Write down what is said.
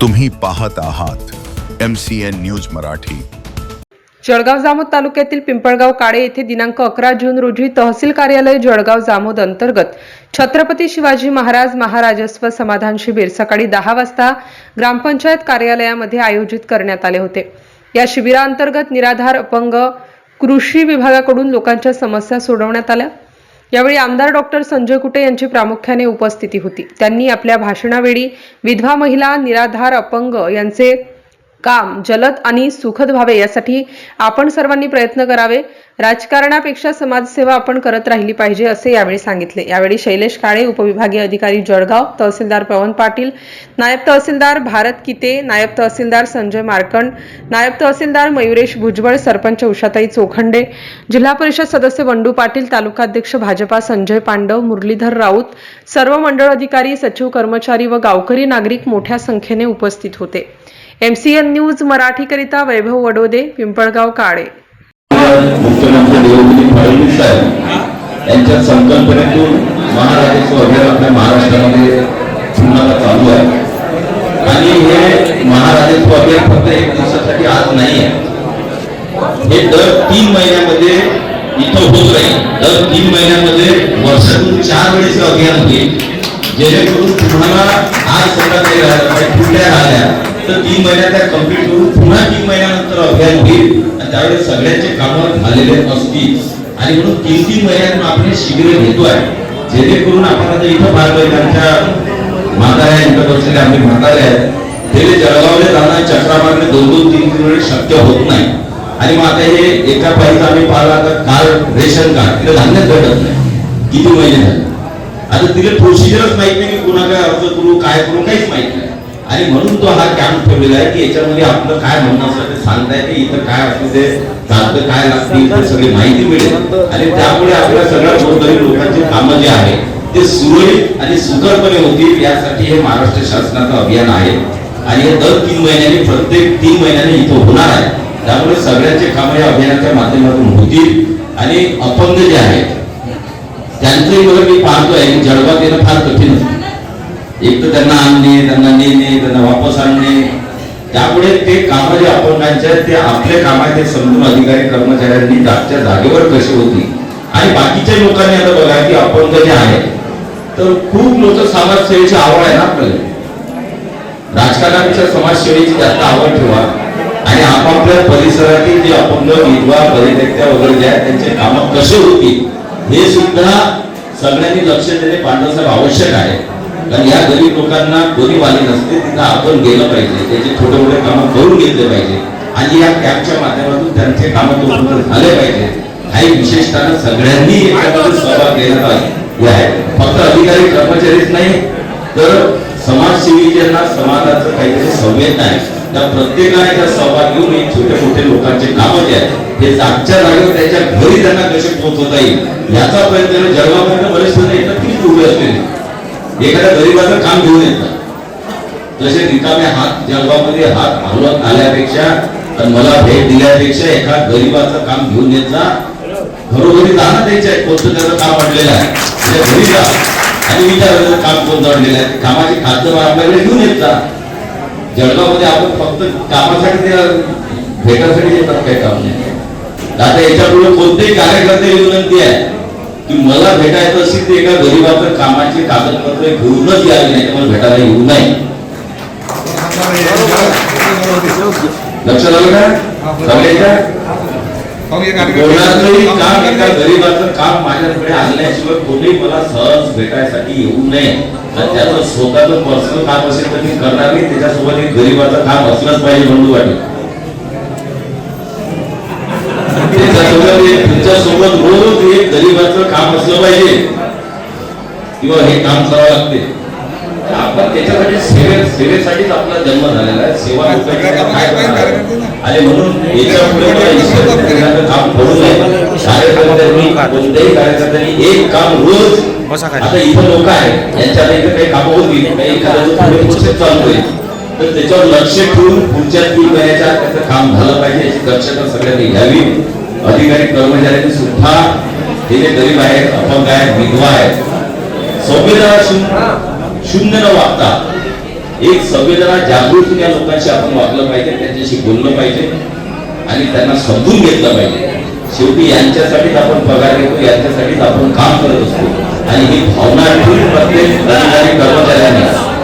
तुम्ही पाहत आहात M C N News Marathi. Jalgaon Jamod तालुक्यातील पिंपळगाव काळे येथे दिनांक अकरा जून रोजी तहसील कार्यालय जळगाव जामोद अंतर्गत छत्रपती शिवाजी महाराज महाराजस्व समाधान शिबिर सकाळी दहा वाजता ग्रामपंचायत कार्यालयामध्ये आयोजित करण्यात आले होते. या शिबिराअंतर्गत निराधार अपंग कृषी विभागाकडून लोकांच्या समस्या सोडवण्यात आल्या. यावेळी आमदार डॉक्टर संजय कुटे यांची प्रामुख्याने उपस्थिती होती. त्यांनी आपल्या भाषणावेळी विधवा महिला निराधार अपंग यांचे काम जलद आणि सुखद व्हावे यासाठी आपण सर्वांनी प्रयत्न करावे. राजकारणापेक्षा समाजसेवा आपण करत राहिली पाहिजे असे यावेळी सांगितले. यावेळी शैलेश काळे उपविभागीय अधिकारी जळगाव तहसीलदार पवन पाटील नायब तहसीलदार भारत किते नायब तहसीलदार संजय मार्कंड नायब तहसीलदार मयुरेश भुजबळ सरपंच उषाताई चोखंडे जिल्हा परिषद सदस्य वंडू पाटील तालुकाध्यक्ष भाजपा संजय पांडव मुरलीधर राऊत सर्व मंडळ अधिकारी सचिव कर्मचारी व गावकरी नागरिक मोठ्या संख्येने उपस्थित होते. एम सी एन न्यूज मराठीकरिता वैभव वडोदे पिंपळगाव काळे. यांच्या संकल्पनेतून महाराष्ट्र अभियान आपल्या महाराष्ट्रामध्ये पुन्हा चालू आहे. आणि हे महाराजत्व अभियान फक्त एक दिवसासाठी आज नाही आहे हे दर तीन महिन्यामध्ये इथं होत राहील. दर तीन महिन्यामध्ये वर्षातून चार वेळेस अभियान होईल. जेणेकरून तुम्हाला आज सगळ्या काही म्हणजे तर तीन महिन्यात त्या कंप्लीट करून पुन्हा तीन महिन्यानंतर अभियान होईल. आणि त्यावेळेस सगळ्यांचे कामं झालेले असतील. आणि म्हणून तीन तीन महिन्यातून आपण हे शिबिर घेतोय. जेणेकरून आपण आता इथं पाहतोय त्यांच्या म्हाताऱ्या इथं बसलेल्या आम्ही म्हातारे आहेत. ते जळगावले जाणं चक्रा मारणे दोन दोन तीन तीन वेळेस शक्य होत नाही. आणि मग आता हे एका पाहिजे आम्ही पाहिला तर काल रेशन कार्ड. तिथे धान्यच भेटत नाही. किती महिने झाले? आता तिला प्रोसिजरच माहीत नाही की कुणा काय अर्ज करू काय करू काहीच माहीत नाही. आणि म्हणून तो हा कॅम्प ठेवलेला आहे की याच्यामध्ये आपलं काय म्हणणं असलं ते सांगता की इथं काय असलं ते चालतं काय लागते इथं सगळी माहिती मिळेल. आणि त्यामुळे आपल्या सगळ्या गोरगरीब लोकांचे कामं जे आहे ते सुरळीत आणि सुकरपणे होतील यासाठी हे महाराष्ट्र शासनाचं अभियान आहे. आणि हे दर तीन महिन्यांनी प्रत्येक तीन महिन्यांनी इथं होणार आहे. त्यामुळे सगळ्यांचे कामं या अभियानाच्या माध्यमातून होतील. आणि अपंग जे आहेत त्यांचंही बघ मी पाहतोय. की जळगावात येणं फार कठीण एक तर त्यांना आणणे त्यांना नेणे त्यांना वापस आणणे. त्यामुळे ते कामं जे अपंगांचे आहेत ते आपले काम आहे ते समजून अधिकारी कर्मचाऱ्यांनी जागच्या जागेवर कशी होती? आणि बाकीच्या लोकांनी आता बघा की अपंग जे आहे तर खूप लोक समाजसेवेची आवड आहे ना आपल्याला. राजकारणापेक्षा समाजसेवेची जास्त आवड ठेवा. आणि आपापल्या परिसरातील जे अपंग विधवा परित्यक्त्या वगैरे जे आहेत त्यांचे कामं कसे होतील? हे सुद्धा सगळ्यांनी लक्ष देणे पांडवसाहेब आवश्यक आहे. कारण या गरीब लोकांना कोणी वाली नसते तिथं आपण गेलं पाहिजे. त्याचे छोटे मोठे कामं करून घेतले पाहिजे. आणि या कॅम्पच्या माध्यमातून त्यांचे कामं पूर्ण झाले पाहिजे. काही विशेषतः सगळ्यांनी याच्यामध्ये सहभाग घेण्यात आले आहे. फक्त अधिकारी कर्मचारीच नाही तर समाजसेवी ज्यांना समाजाचं काहीतरी संवेदना आहे. त्या प्रत्येकाने त्या सहभाग घेऊन हे छोटे मोठे लोकांचे कामं जे आहेत हे जागच्या जागेवर त्याच्या घरी त्यांना कसे पोहोचवता येईल याचा प्रयत्न जळगावपर्यंत बरेच जण येतात उभे असलेले. एखाद्या गरीबाचं काम घेऊन येतात. तसे रिकामे हात जळगावमध्ये हात हलवत आल्यापेक्षा तर मला भेट दिल्यापेक्षा एका गरीबाचं काम घेऊन येत जा. घरोघरी जाणं द्यायचं आहे. कोणतं त्याचं काम अडलेलं आहे. म्हणजे घरी जा. आणि विचारायचं काम कोणतं अडलेलं आहे कामाची खाद्य आपल्याकडे घेऊन येत जा. जळगावमध्ये आपण फक्त कामासाठी भेटासाठी येतात काही काम नाही. आता याच्यापुढे कोणतेही कार्यकर्ते विनंती आहे. की मला भेटायचं असेल तर एका गरीबाचं कामाचे कागदपत्र घेऊनच यावे नाही मला भेटायला येऊ नये लक्षात आलं का? सगळ्याच्या? कोणाचंही काम एका गरीबाचं काम माझ्याकडे आणल्याशिवाय कोणी मला सहज भेटायसाठी येऊ नये. त्याचं स्वतःचं पर्सनल काम असेल तर मी करणार नाही. त्याच्यासोबत एक गरीबाचं काम असलंच पाहिजे म्हणून वाटेल. त्याच्यासोबत तुमच्यासोबत रोज एक गरीबाचं काम असलं पाहिजे. किंवा हे काम करावं लागते. त्याच्यासाठी सेवे सेवेसाठीच आपला जन्म झालेला आहे. सेवा? आणि म्हणून याच्यापुढे काम करू नये. कार्यकर्त्यांनी कोणत्याही कार्यकर्त्यांनी एक काम रोज आता इथं लोक आहेत यांच्या आता इथं काही कामं होतील काही प्रोसेस चालू होईल. तर त्याच्यावर लक्ष ठेवून पुढच्या तीन महिन्याच्या त्याचं काम झालं पाहिजे याची दक्षता सगळ्यांनी घ्यावी. अधिकारी कर्मचाऱ्यांनी सुद्धा हे जे गरीब आहेत अपंग आहेत विधवा आहेत संवेदना शून्य न वागता एक संवेदना जागृत या लोकांशी आपण वागलं पाहिजे त्यांच्याशी बोललं पाहिजे आणि त्यांना समजून घेतलं पाहिजे. शेवटी यांच्यासाठीच आपण पगार घेतो यांच्यासाठीच आपण काम करत असतो. आणि ही भावना ठेवून प्रत्येक कर्मचाऱ्यांनी